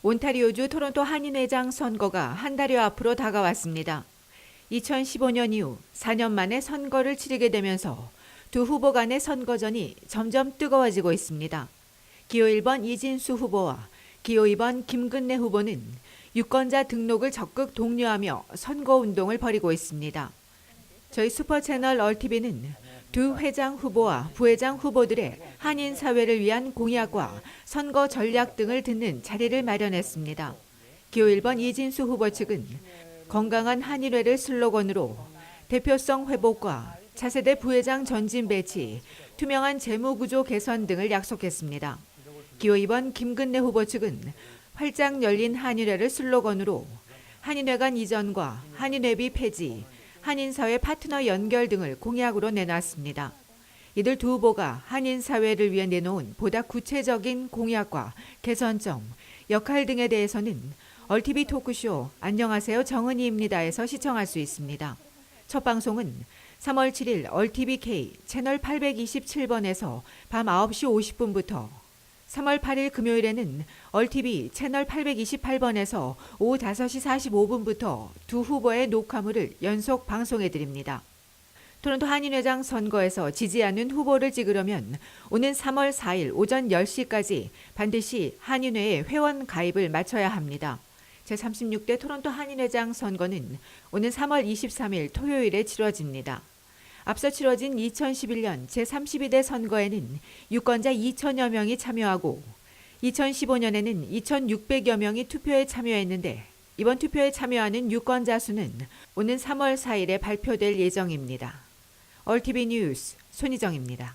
온타리오주 토론토 한인회장 선거가 한 달여 앞으로 다가왔습니다. 2015년 이후 4년 만에 선거를 치르게 되면서 두 후보 간의 선거전이 점점 뜨거워지고 있습니다. 기호 1번 이진수 후보와 기호 2번 김근래 후보는 유권자 등록을 적극 독려하며 선거 운동을 벌이고 있습니다. 저희 슈퍼채널 얼티비는 두 회장 후보와 부회장 후보들의 한인 사회를 위한 공약과 선거 전략 등을 듣는 자리를 마련했습니다. 기호 1번 이진수 후보 측은 건강한 한일회를 슬로건으로 대표성 회복과 차세대 부회장 전진 배치, 투명한 재무 구조 개선 등을 약속했습니다. 기호 2번 김근래 후보 측은 활짝 열린 한일회를 슬로건으로 한인회 간 이전과 한인회비 폐지, 한인사회 파트너 연결 등을 공약으로 내놨습니다. 이들 두 후보가 한인사회를 위해 내놓은 보다 구체적인 공약과 개선점, 역할 등에 대해서는 얼티비 토크쇼 안녕하세요 정은희입니다에서 시청할 수 있습니다. 첫 방송은 3월 7일 얼티비K 채널 827번에서 밤 9시 50분부터 3월 8일 금요일에는 얼티비 채널 828번에서 오후 5시 45분부터 두 후보의 녹화물을 연속 방송해 드립니다. 토론토 한인회장 선거에서 지지하는 후보를 찍으려면 오는 3월 4일 오전 10시까지 반드시 한인회에 회원 가입을 마쳐야 합니다. 제36대 토론토 한인회장 선거는 오는 3월 23일 토요일에 치러집니다. 앞서 치러진 2011년 제32대 선거에는 유권자 2천여 명이 참여하고 2015년에는 2,600여 명이 투표에 참여했는데 이번 투표에 참여하는 유권자 수는 오는 3월 4일에 발표될 예정입니다. 얼티비 뉴스 손희정입니다.